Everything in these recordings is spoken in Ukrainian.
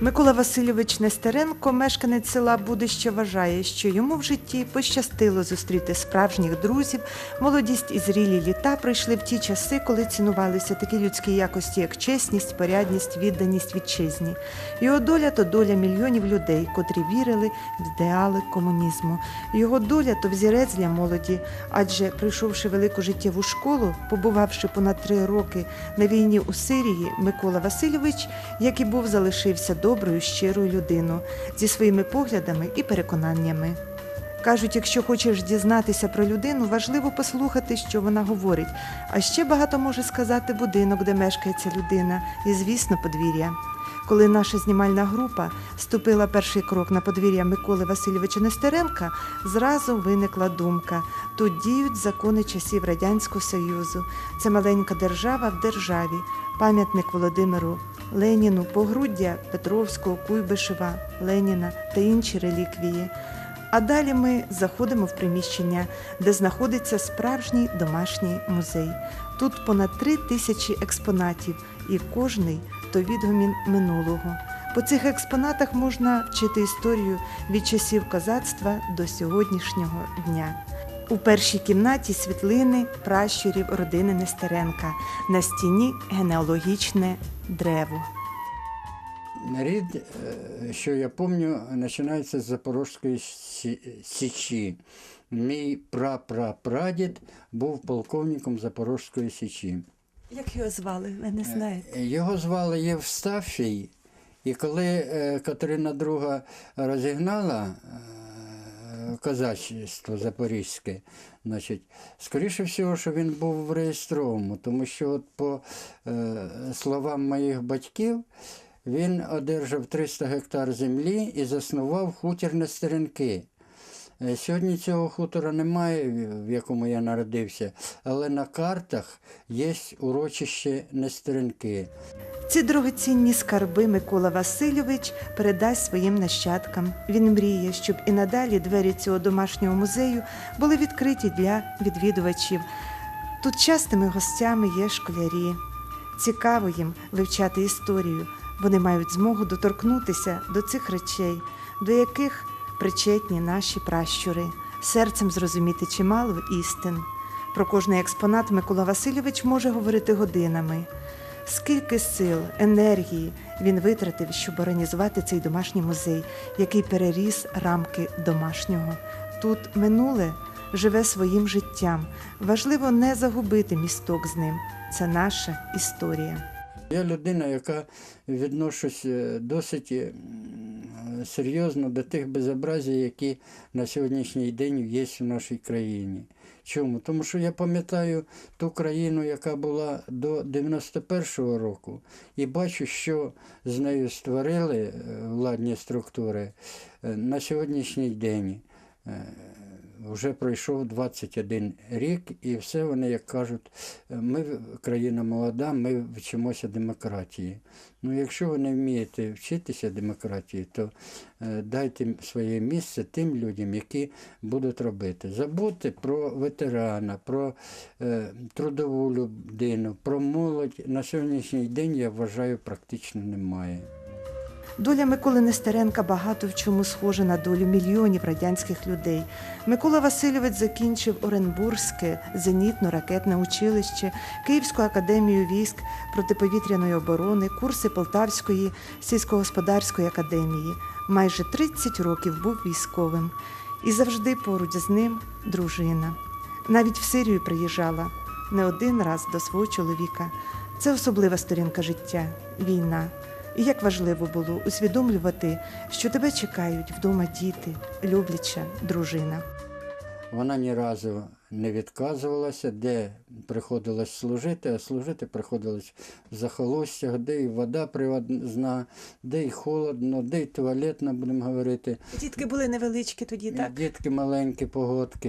Микола Васильович Нестеренко, мешканець села Будище, вважає, що йому в житті пощастило зустріти справжніх друзів. Молодість і зрілі літа пройшли в ті часи, коли цінувалися такі людські якості, як чесність, порядність, відданість вітчизні. Його доля то доля мільйонів людей, котрі вірили в ідеали комунізму. Його доля то взірець для молоді, адже пройшовши велику життєву школу, побувавши понад три роки на війні у Сирії, Микола Васильович, як і був, залишився доброю, щирою людиною зі своїми поглядами і переконаннями. Кажуть, якщо хочеш дізнатися про людину, важливо послухати, що вона говорить. А ще багато може сказати будинок, де мешкає ця людина, і, звісно, подвір'я. Коли наша знімальна група ступила перший крок на подвір'я Миколи Васильовича Нестеренка, зразу виникла думка: тут діють закони часів Радянського Союзу. Це маленька держава в державі, пам'ятник Володимиру Леніну, погруддя Петровського, Куйбишева, Леніна та інші реліквії. А далі ми заходимо в приміщення, де знаходиться справжній домашній музей. Тут понад три тисячі експонатів, і кожний то відгомін минулого. По цих експонатах можна вчити історію від часів козацтва до сьогоднішнього дня. У першій кімнаті світлини пращурів родини Нестеренка. На стіні генеалогічне древо. Рід, е, що я пам'ятаю, починається з Запорозької Січі. Мій прапрапрадід був полковником Запорозької Січі. Як його звали? Ви не знаєте? Його звали Євстафій, і коли е, Катерина II розігнала е, Запорізьке, значить, скоріше всього, що він був в реєстровому, тому що от по е, словам моїх батьків, він одержав 300 гектар землі і заснував хутір Нестеренки. Е, Сьогодні цього хутора немає, в- в якому я народився, але на картах є урочище Нестеренки. Ці дорогоцінні скарби Микола Васильович передасть своїм нащадкам. Він мріє, щоб і надалі двері цього домашнього музею були відкриті для відвідувачів. Тут частими гостями є школярі. Цікаво їм вивчати історію. Вони мають змогу доторкнутися до цих речей, до яких причетні наші пращури, серцем зрозуміти чимало істин. Про кожний експонат Микола Васильович може говорити годинами. Скільки сил, енергії він витратив, щоб організувати цей домашній музей, який переріс рамки домашнього. Тут минуле живе своїм життям. Важливо не загубити місток з ним. Це наша історія. Я людина, яка відношусь е, досить е, серйозно до тих безобразій, які на сьогоднішній день є в нашій країні. Чому? Тому що я пам'ятаю ту країну, яка була до 91-го року, і бачу, що з нею створили е, владні структури е, на сьогоднішній день. Вже пройшов 21 рік, і все вони, як кажуть, ми країна молода, ми вчимося демократії. Ну, якщо ви не вмієте вчитися демократії, то е, дайте своє місце тим людям, які будуть робити. Забудьте про ветерана, про е, трудову людину, про молодь. На сьогоднішній день я вважаю практично немає. Доля Миколи Нестеренка багато в чому схожа на долю мільйонів радянських людей. Микола Васильович закінчив Оренбурзьке зенітно-ракетне училище, Київську академію військ протиповітряної оборони, курси Полтавської сільськогосподарської академії. Майже 30 років був військовим. І завжди поруч з ним дружина. Навіть в Сирію приїжджала не один раз до свого чоловіка. Це особлива сторінка життя війна. І як важливо було усвідомлювати, що тебе чекають вдома діти, любляча дружина. Вона ні разу не відказувалася, де приходилось служити, а служити приходилось в захолостях, де і вода привозна, де і холодно, де і туалетна, будемо говорити. Дітки були невеличкі тоді, І Дітки маленькі, погодки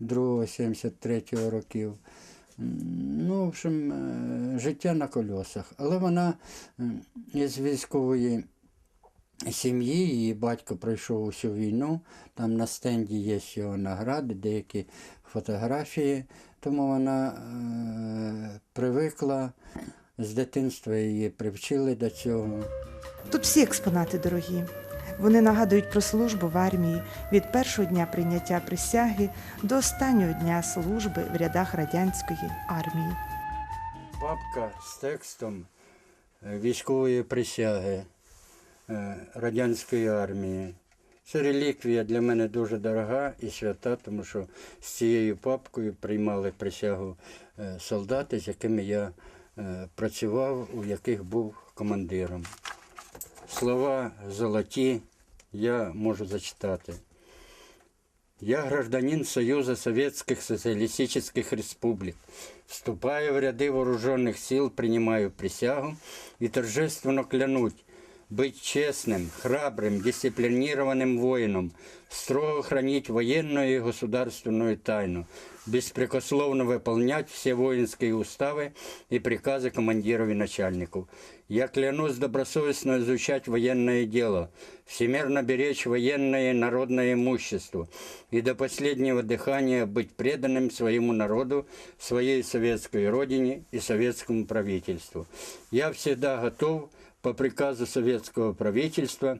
72-73 років. Ну, в общем, е, життя на кольосах. Але вона із військової сім'ї, її батько пройшов усю війну, там на стенді є його награди, деякі фотографії, тому вона е, привикла з дитинства її привчили до цього. Тут всі експонати дорогі. Вони нагадують про службу в армії від першого дня прийняття присяги до останнього дня служби в рядах радянської армії. Папка з текстом е, військової присяги е, радянської армії. Це реліквія для мене дуже дорога і свята, тому що з цією папкою приймали присягу е, солдати, з якими я працював, у яких був командиром Слова золоті я можу зачитати. Я гражданин Союза Советских Социалистических Республик. Вступаю в ряды вооруженных сил, принимаю присягу и торжественно клянуть быть честным, храбрым, дисциплинированным воином, строго хранить военную и государственную тайну, беспрекословно выполнять все воинские уставы и приказы командиров и начальников. Я клянусь добросовестно изучать военное дело, всемерно беречь военное и народное имущество и до последнего дыхания быть преданным своему народу, своей советской родине и советскому правительству. Я всегда готов по приказу советского правительства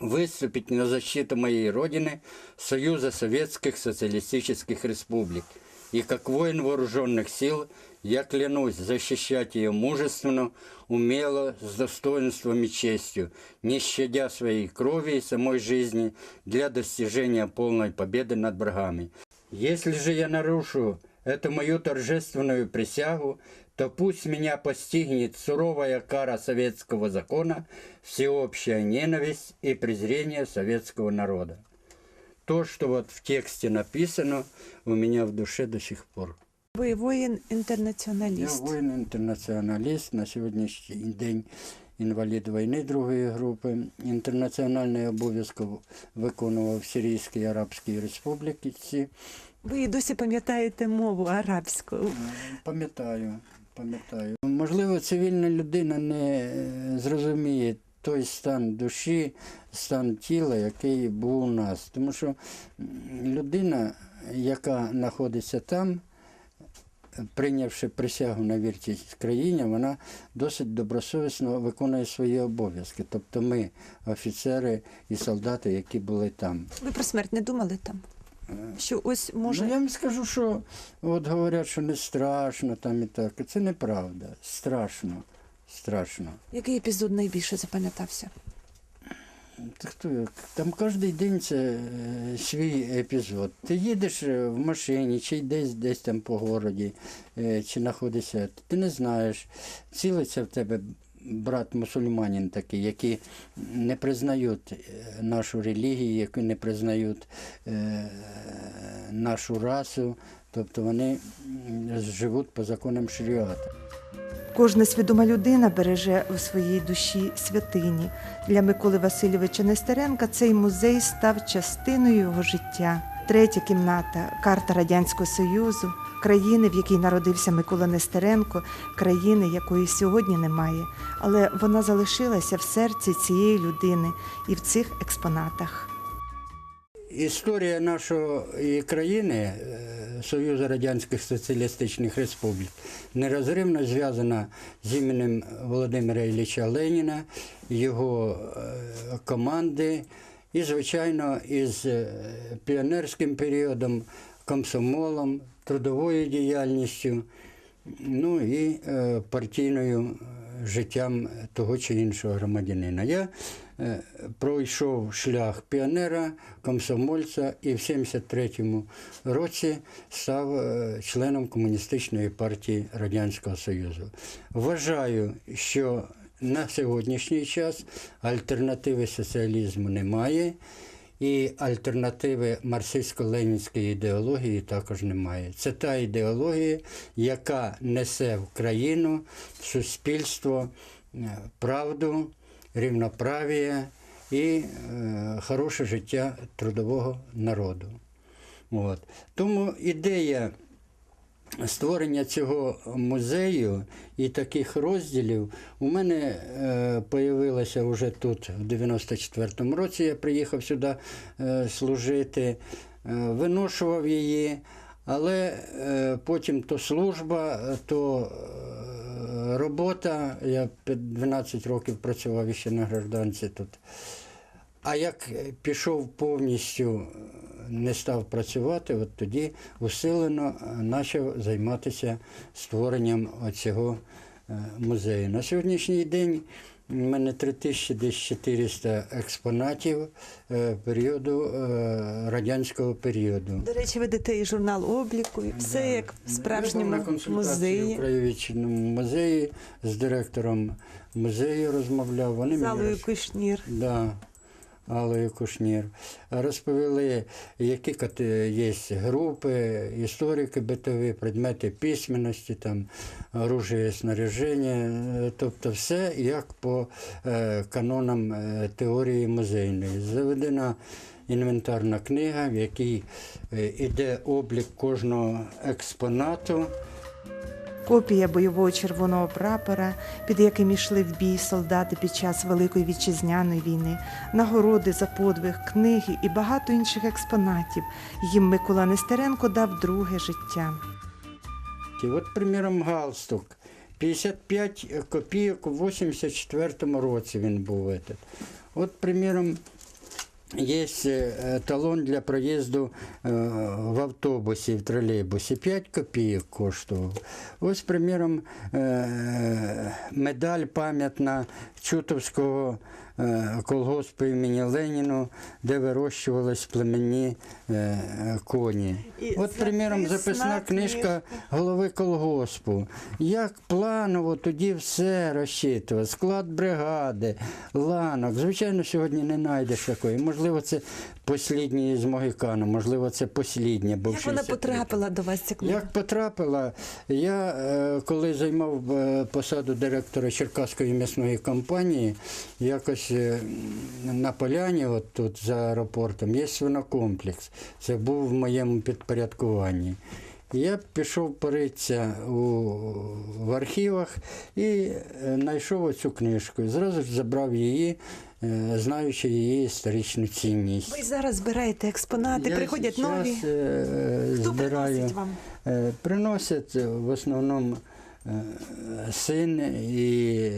выступить на защиту моей Родины, Союза Советских Социалистических Республик. И как воин вооруженных сил я клянусь защищать ее мужественно, умело, с достоинством и честью, не щадя своей крови и самой жизни для достижения полной победы над врагами. Если же я нарушу эту мою торжественную присягу, то пусть меня постигнет суровая кара советского закона, всеобщая ненависть и презрение советского народа. То, что вот в тексте написано, у меня в душе до сих пор. Ви воїн Я інтернаціоналіст. воїн-інтернаціоналіст, на сьогоднішній день інвалід війни другої групи. Інтернаціональний обов'язок виконував в Сирійській Арабській Республіці. Ви досі пам'ятаєте мову арабську. Пам'ятаю, пам'ятаю. Можливо, цивільна людина не е, зрозуміє той стан душі, стан тіла, який був у нас. Тому що людина, яка знаходиться там, прийнявши присягу на вірність країні, вона досить добросовісно виконує свої обов'язки. Тобто ми, офіцери і солдати, які були там. Ви про смерть не думали там? Що ось може. Ну, я вам скажу, що от говорять, що не страшно там і так. Це неправда. Страшно. Страшно. Який епізод найбільше запам'ятався? Та хто як? Там кожен день це е, свій епізод. Ти їдеш е, в машині, чи десь десь там по городі, е, чи знаходишся, ти не знаєш, цілиться в тебе брат мусульманин такий, які не признають е, нашу релігію, які не признають е, нашу расу, тобто вони живуть по законам шаріату. Кожна свідома людина береже у своїй душі святині. Для Миколи Васильовича Нестеренка цей музей став частиною його життя. Третя кімната. Карта Радянського Союзу, країни, в якій народився Микола Нестеренко, країни, якої сьогодні немає, але вона залишилася в серці цієї людини і в цих експонатах. Історія нашої країни, е, Союзу Радянських Соціалістичних Республік, нерозривно зв'язана з іменем Володимира Ілліча Леніна, його е, команди і, звичайно, із е, піонерським періодом, комсомолом, трудовою діяльністю, ну і е, партійною е, життям того чи іншого громадянина. Я пройшов шлях піонера, комсомольця і в 73-му році став членом Комуністичної партії Радянського Союзу. Вважаю, що на сьогоднішній час альтернативи соціалізму немає. І альтернативи марксистсько-ленінської ідеології також немає. Це та ідеологія, яка несе в країну, в суспільство е, правду, рівноправ'я і е, хороше життя трудового народу. От. Тому ідея створення цього музею і таких розділів у мене е, вже тут, в 94-му році. Я приїхав сюди е, служити, е, виношував її, але е, потім то служба, то е, робота. Я 12 років працював ще на гражданці тут. А як пішов повністю, не став працювати, от тоді усилено е, почав займатися створенням цього музею. На сьогоднішній день у мене 3400 експонатів е, періоду е, радянського періоду. До речі, ведете і журнал обліку, і все Да. як в Я був справжньому на консультації музеї. в краєвідчинному музеї з директором музею розмовляв. Вони мені Залою роз- Кушнір. Да, Аллою Кушнір. Розповіли, які є групи, історики битові, предмети письменності, там, оружие, снаряження, е, тобто все як по е, канонам е, теорії музейної. Заведена інвентарна книга, в якій е, іде облік кожного експонату. Копія бойового червоного прапора, під яким йшли в бій солдати під час Великої вітчизняної війни, нагороди за подвиг, книги і багато інших експонатів. Їм Микола Нестеренко дав друге життя. І от, приміром, галстук. 55 копійок у 84 році він був. Этот. От, приміром, є е, талон для проїзду е, в автобусі, в тролейбусі. 5 копійок коштував. Ось, приміром, е, медаль пам'ятна Чутовського колгоспу імені Леніну, де вирощувались племенні е, коні. От, приміром, записна книжка голови колгоспу. Як планово тоді все розчитував, склад бригади, ланок. Звичайно, сьогодні не знайдеш такої. Можливо, це посліднє з Могикану, можливо, це посліднє, бо Як вона потрапила до вас ця книга? Як потрапила, я е, коли займав е, посаду директора Черкаської м'ясної компанії, якось е, на поляні, от тут за аеропортом, є свинокомплекс. Це був в моєму підпорядкуванні. Я пішов поритися у, в архівах і знайшов оцю книжку. І зразу ж забрав її, е, знаючи її історичну цінність. Ви зараз збираєте експонати, Я приходять нові. е, Хто збираю. приносить вам? Е, Приносять в основному е, син і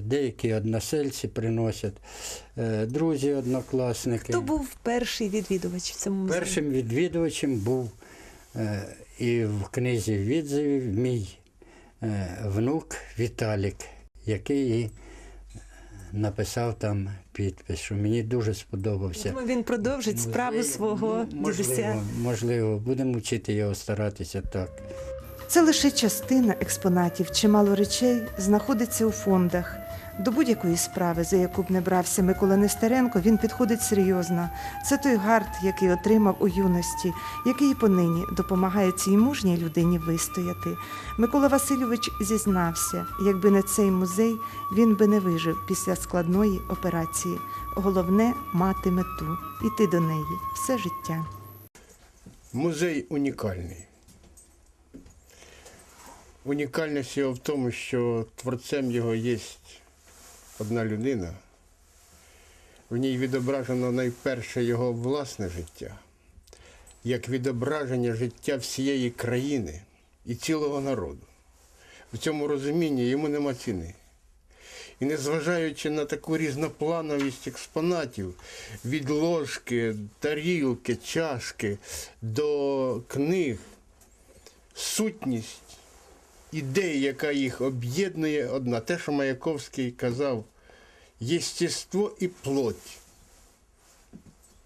деякі односельці приносять, е, друзі, однокласники. Хто був перший відвідувач в цьому музеї? Першим відвідувачем був е, і в книзі відзивів мій е, внук Віталік, який і написав там підпис, що мені дуже сподобався. Думаю, він продовжить справу Музей, свого ну, можливо, дідуся. Можливо, будемо вчити його старатися так. Це лише частина експонатів. Чимало речей знаходиться у фондах. До будь-якої справи, за яку б не брався Микола Нестеренко, він підходить серйозно. Це той гард, який отримав у юності, який і понині допомагає цій мужній людині вистояти. Микола Васильович зізнався, якби не цей музей, він би не вижив після складної операції. Головне мати мету, іти до неї все життя. Музей унікальний. Унікальність його в тому, що творцем його є одна людина. В ній відображено найперше його власне життя, як відображення життя всієї країни і цілого народу. В цьому розумінні йому нема ціни. І незважаючи на таку різноплановість експонатів, від ложки, тарілки, чашки до книг, сутність ідеї, яка їх об'єднує одна. Те, що Маяковський казав, єстество і плоть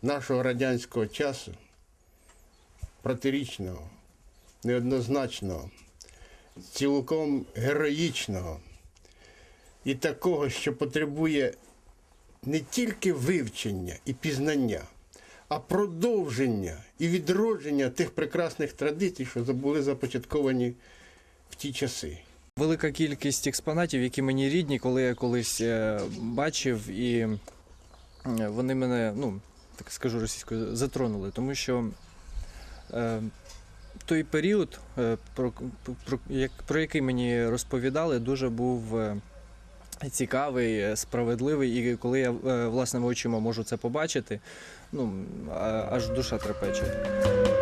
нашого радянського часу, протирічного, неоднозначного, цілком героїчного і такого, що потребує не тільки вивчення і пізнання, а продовження і відродження тих прекрасних традицій, що були започатковані в ті часи. Велика кількість експонатів, які мені рідні, коли я колись е, бачив, і е, вони мене, ну, так скажу російською, затронули, тому що е, той період, е, про, про, як, про який мені розповідали, дуже був цікавий, справедливий, і коли я власними очима можу це побачити, ну, аж душа трепече.